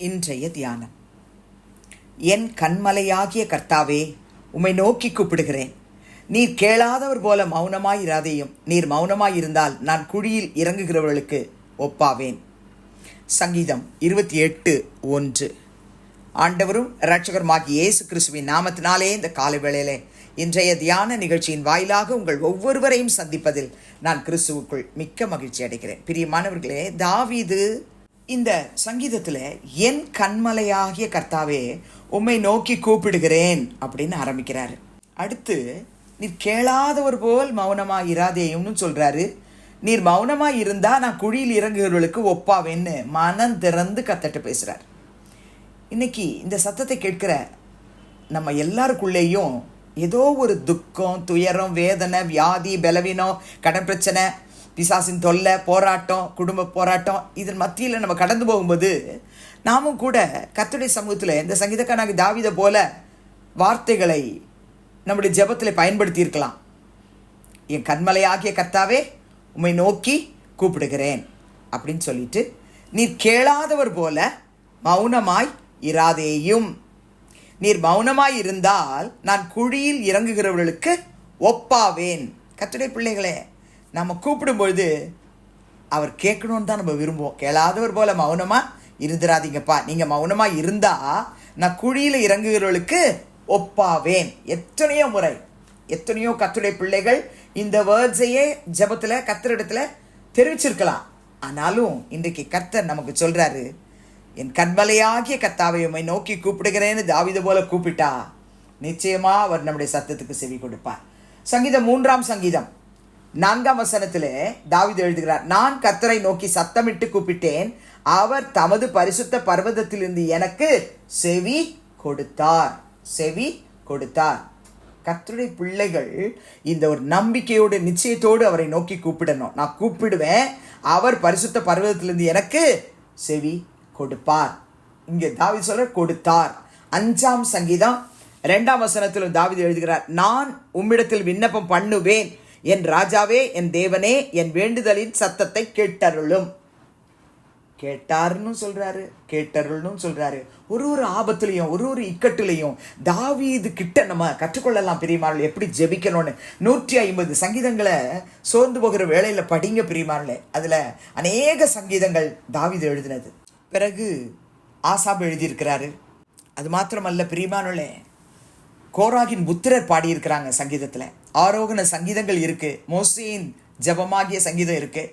இன்றைய தியானம். என் கண்மலையாகிய கர்த்தாவே உம்மை நோக்கி கூப்பிடுகிறேன். நீர் கேளாதவர் போல மௌனமாயிராதேயும் நீர் மௌனமாயிருந்தால் நான் குழியில் இறங்குகிறவர்களுக்கு ஒப்பாவேன். சங்கீதம் இருபத்தி எட்டு ஒன்று. ஆண்டவரும் இரட்சகருமாகி இயேசு கிறிஸ்துவின் நாமத்தினாலே இந்த காலை வேளையிலே இன்றைய தியான நிகழ்ச்சியின் வாயிலாக உங்கள் ஒவ்வொருவரையும் சந்திப்பதில் நான் கிறிஸ்துவுக்குள் மிக்க மகிழ்ச்சி அடைகிறேன். பிரியமானவர்களே தாவிது இந்த சங்கீதத்தில் என் கண்மலையாகிய கர்த்தாவே உம்மை நோக்கி கூப்பிடுகிறேன் அப்படின்னு ஆரம்பிக்கிறாரு. அடுத்து நீர் கேளாதவர் போல் மௌனமாக இராதேயும்னு சொல்கிறாரு நீர் மௌனமாக இருந்தால் நான் குழியில் இறங்குகிறவர்களுக்கு ஒப்பாவேன்னு மனம் திறந்து கத்தட்டு பேசுகிறார் இன்னைக்கு இந்த சத்தத்தை கேட்கிற நம்ம எல்லாருக்குள்ளேயும் ஏதோ ஒரு துக்கம் துயரம் வேதனை வியாதி பலவீனம் கடன் பிரச்சனை பிசாசின் தொல்லை போராட்டம் குடும்ப போராட்டம் இதன் மத்தியில் நம்ம கடந்து போகும்போது நாமும் கூட கத்துடைய சமூகத்தில் இந்த சங்கீதக்காரனாக தாவித போல வார்த்தைகளை நம்முடைய ஜெபத்தில் பயன்படுத்தி இருக்கலாம் என் கண்மலையாகிய கத்தாவே உம்மை நோக்கி கூப்பிடுகிறேன் அப்படின்னு சொல்லிட்டு நீர் கேளாதவர் போல மௌனமாய் இராதேயும். நீர் மௌனமாய் இருந்தால் நான் குழியில் இறங்குகிறவர்களுக்கு ஒப்பாவேன். கத்துடைய பிள்ளைகளே நம்ம கூப்பிடும்பொழுது அவர் கேட்கணும்னு தான் நம்ம விரும்புவோம். கேளாதவர் போல மௌனமாக இருந்துடாதீங்கப்பா நீங்கள் மௌனமாக இருந்தா நான் குழியில் இறங்குகிறவர்களுக்கு ஒப்பாவேன். எத்தனையோ முறை எத்தனையோ கத்துடைய பிள்ளைகள் இந்த வேர்ட்ஸையே ஜபத்தில் கத்திரிடத்தில் தெரிவிச்சிருக்கலாம். ஆனாலும் இன்றைக்கு கர்த்தர் நமக்கு சொல்கிறாரு என் கண்மலையாகிய கத்தாவை உண்மை நோக்கி கூப்பிடுகிறேன்னு தாவித போல கூப்பிட்டா நிச்சயமாக அவர் நம்முடைய சத்தத்துக்கு செவி கொடுப்பார். சங்கீதம் மூன்றாம் சங்கீதம். நான்காம் வசனத்திலே தாவிது எழுதுகிறார் நான் கத்தரை நோக்கி சத்தமிட்டு கூப்பிட்டேன். அவர் தமது பரிசுத்த பர்வதத்திலிருந்து எனக்கு செவி கொடுத்தார். செவி கொடுத்தார். கர்த்தருடைய பிள்ளைகள் இந்த ஒரு நம்பிக்கையோடு நிச்சயத்தோடு அவரை நோக்கி கூப்பிடணும். நான் கூப்பிடுவேன். அவர் பரிசுத்த பர்வதத்திலிருந்து எனக்கு செவி கொடுப்பார். இங்கே தாவி சொல்ற கொடுத்தார். அஞ்சாம் சங்கீதம் ரெண்டாம் வசனத்திலும் தாவிது எழுதுகிறார் நான் உம்மிடத்தில் விண்ணப்பம் பண்ணுவேன். என் ராஜாவே என் தேவனே என் வேண்டுதலின் சத்தத்தை கேட்டருளும். கேட்டாருன்னு சொல்றாரு கேட்டருள்னு சொல்றாரு. ஒரு ஒரு ஆபத்துலையும் ஒரு ஒரு இக்கட்டுலையும் தாவீது கிட்ட நம்ம கற்றுக்கொள்ளலாம் பிரியமார்கள் எப்படி ஜெபிக்கணும்னு? நூற்றி ஐம்பது சங்கீதங்களை சோர்ந்து போகிற வேலையில் படிங்க பிரியமார்களே அதுல அநேக சங்கீதங்கள் தாவீது எழுதினது. பிறகு ஆசாப் எழுதியிருக்கிறாரு. அது மாத்திரமல்ல பிரியமானுளே கோராகின் புத்திரர் பாடியிருக்கிறாங்க சங்கீதத்தில். ஆரோகண சங்கீதங்கள் இருக்குது மோசேயின் ஜபமாகிய சங்கீதம் இருக்குது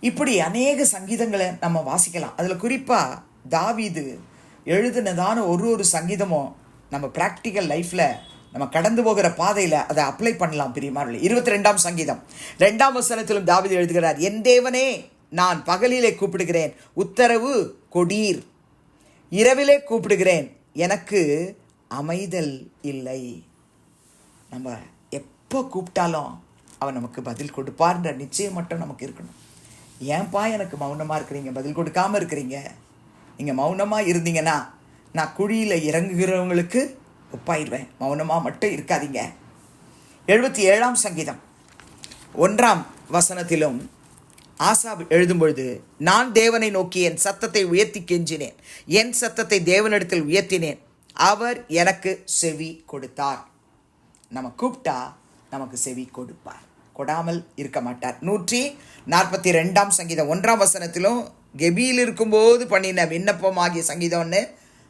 இப்படி அநேக சங்கீதங்களை நம்ம வாசிக்கலாம். அதில் குறிப்பாக தாவிது எழுதினதான ஒரு ஒரு சங்கீதமும் நம்ம ப்ராக்டிக்கல் லைஃப்பில் நம்ம கடந்து போகிற பாதையில் அதை அப்ளை பண்ணலாம் பிரியமானே இருபத்தி ரெண்டாம் சங்கீதம். ரெண்டாம் வசனத்திலும் தாவீது எழுதுகிறார் என் தேவனே நான் பகலிலே கூப்பிடுகிறேன். உத்தரவு கொடீர். இரவிலே கூப்பிடுகிறேன். எனக்கு அமைதல் இல்லை. நம்ம எப்போ கூப்பிட்டாலும் அவன் நமக்கு பதில் கொடுப்பார்ன்ற நிச்சயம் மட்டும் நமக்கு இருக்கணும். ஏன்பா எனக்கு மௌனமாக இருக்கிறீங்க? பதில் கொடுக்காம இருக்கிறீங்க? நீங்கள் மௌனமாக இருந்தீங்கன்னா நான் குழியில் இறங்குகிறவங்களுக்கு ஒப்பாயிருவேன். மௌனமாக மட்டும் இருக்காதீங்க. எழுபத்தி ஏழாம் சங்கீதம். ஒன்றாம் வசனத்திலும் ஆசா எழுதும் பொழுது நான் தேவனை நோக்கி என் சத்தத்தை உயர்த்தி கெஞ்சினேன். என் சத்தத்தை தேவனிடத்தில் உயர்த்தினேன். அவர் எனக்கு செவி கொடுத்தார். நம்ம கூப்பிட்டா நமக்கு செவி கொடுப்பார். கொடாமல் இருக்க மாட்டார். நூற்றி நாற்பத்தி ரெண்டாம் சங்கீதம் ஒன்றாம் வசனத்திலும் கெபியில் இருக்கும்போது பண்ணின விண்ணப்பமாகிய சங்கீதம்னு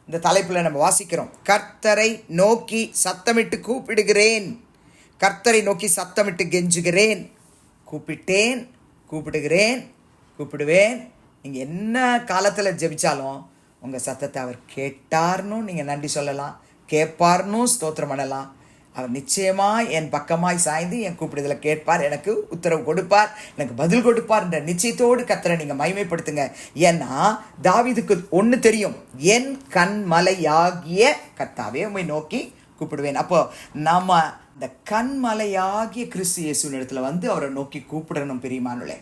இந்த தலைப்பில் நம்ம வாசிக்கிறோம். கர்த்தரை நோக்கி சத்தமிட்டு கூப்பிடுகிறேன். கர்த்தரை நோக்கி சத்தமிட்டு கெஞ்சுகிறேன். கூப்பிட்டேன் கூப்பிடுகிறேன் கூப்பிடுவேன். நீங்கள் என்ன காலத்தில் ஜெபிச்சாலும் உங்கள் சத்தத்தை அவர் கேட்டார்னு நீங்கள் நன்றி சொல்லலாம். கேட்பார்னு ஸ்தோத்திரம் பண்ணலாம். அவர் நிச்சயமாக என் பக்கமாய் சாய்ந்து என் கூப்பிடுதலை கேட்பார் எனக்கு உத்தரவு கொடுப்பார் எனக்கு பதில் கொடுப்பார் என்ற நிச்சயத்தோடு கத்தரை நீங்கள் மகிமைப்படுத்துங்க. ஏன்னா தாவிதுக்கு ஒன்று தெரியும். என் கண்மலையாகிய கத்தாவே உண்மை நோக்கி கூப்பிடுவேன். அப்போ நம்ம இந்த கண்மலையாகிய கிறிஸ்து இயேசுவின் இடத்துல வந்து அவரை நோக்கி கூப்பிடணும் பெரியமானுளே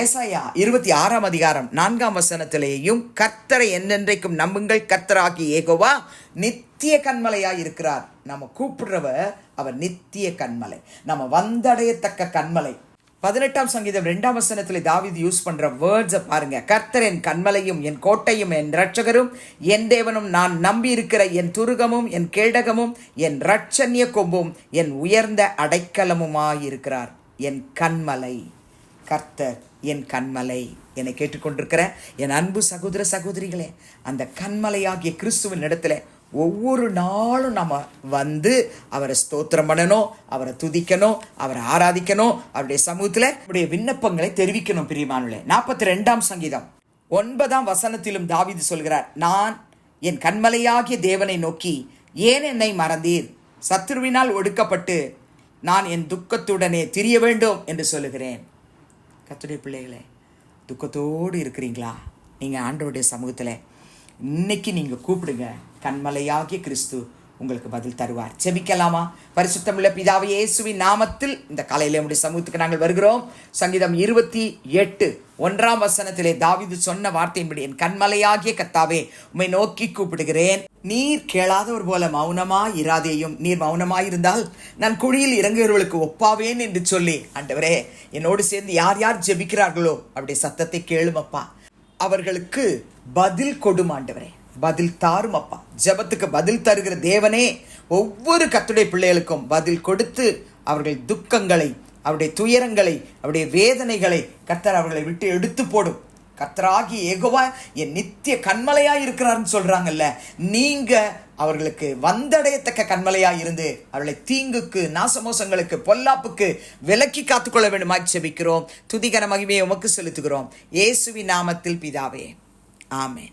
ஏசாயா இருபத்தி ஆறாம் அதிகாரம் நான்காம் வசனத்திலேயும் கர்த்தரை என்னென்றைக்கும் நம்புங்கள் கர்த்தராகி ஏகோவா நித்திய கண்மலையாக இருக்கிறார். நம்ம கூப்பிடுறவர் அவர் நித்திய கண்மலை நம்ம வந்தடையத்தக்க கண்மலை பதினெட்டாம் சங்கீதம் ரெண்டாம் வசனத்தில் தாவீது யூஸ் பண்ணுற வேர்ட்ஸை பாருங்க. கர்த்தர் என் கண்மலையும் என் கோட்டையும் என் ரட்சகரும் என் தேவனும் நான் நம்பி இருக்கிற என் துருகமும் என் கேடகமும் என் ரட்சண்ய கொம்பும் என் உயர்ந்த அடைக்கலமுமாயிருக்கிறார். என் கண்மலை கர்த்தர் என் கண்மலை என்னை கேட்டுக்கொண்டிருக்கிற என் அன்பு சகோதர சகோதரிகளே அந்த கண்மலையாகிய கிறிஸ்துவின் இடத்துல ஒவ்வொரு நாளும் நம்ம வந்து அவரை ஸ்தோத்திரம் பண்ணணும் அவரை துதிக்கணும் அவரை ஆராதிக்கணும். அவருடைய சமூகத்தில் அவருடைய விண்ணப்பங்களை தெரிவிக்கணும் பிரியமானுல நாற்பத்தி ரெண்டாம் சங்கீதம். ஒன்பதாம் வசனத்திலும் தாவிது சொல்கிறார் நான் என் கண்மலையாகிய தேவனை நோக்கி ஏன் என்னை மறந்தீர்? சத்ருவினால் ஒடுக்கப்பட்டு நான் என் துக்கத்துடனே திரிய வேண்டும் என்று சொல்லுகிறேன். கத்துடைய பிள்ளைகளே துக்கத்தோடு இருக்கிறீங்களா? நீங்கள் ஆண்டவருடைய சமூகத்தில். இன்னைக்கு நீங்கள் கூப்பிடுங்க. கண்மலையாகிய கிறிஸ்து உங்களுக்கு பதில் தருவார். செபிக்கலாமா பரிசுத்தமுள்ள பிதாவை இயேசுவின் நாமத்தில் இந்த காலையில நம்முடைய சமூகத்துக்கு நாங்கள் வருகிறோம். சங்கீதம் இருபத்தி எட்டு ஒன்றாம் வசனத்திலே தாவிது சொன்ன வார்த்தையின்படி என் கண்மலையாகிய கத்தாவே உம்மை நோக்கி கூப்பிடுகிறேன். நீர் கேளாதவர் போல மௌனமா இராதேயும் நீர் மௌனமாயிருந்தால் நான் குழியில் இறங்குகிறவர்களுக்கு ஒப்பாவேன் என்று சொல்லி ஆண்டவரே என்னோடு சேர்ந்து யார் யார் ஜெபிக்கிறார்களோ? அப்படி சத்தத்தை கேளுமப்பா அவர்களுக்கு பதில் கொடும் ஆண்டவரே. பதில் தாரும் அப்பா. ஜெபத்துக்கு பதில் தருகிற தேவனே ஒவ்வொரு கத்துடைய பிள்ளைகளுக்கும் பதில் கொடுத்து அவர்கள் துக்கங்களை அவருடைய துயரங்களை அவருடைய வேதனைகளை கத்தர் அவர்களை விட்டு எடுத்து போடும். கத்தராகி ஏகோவா என் நித்திய கண்மலையா இருக்கிறார்னு சொல்றாங்கல்ல நீங்க அவர்களுக்கு வந்தடையத்தக்க கண்மலையா இருந்து அவர்களை தீங்குக்கு நாசமோசங்களுக்கு பொல்லாப்புக்கு விலக்கி காத்துக்கொள்ள வேண்டுமாய் செபிக்கிறோம் துதிகர மகிமையை உமக்கு செலுத்துகிறோம். இயேசுவி நாமத்தில் பிதாவே. ஆமேன்.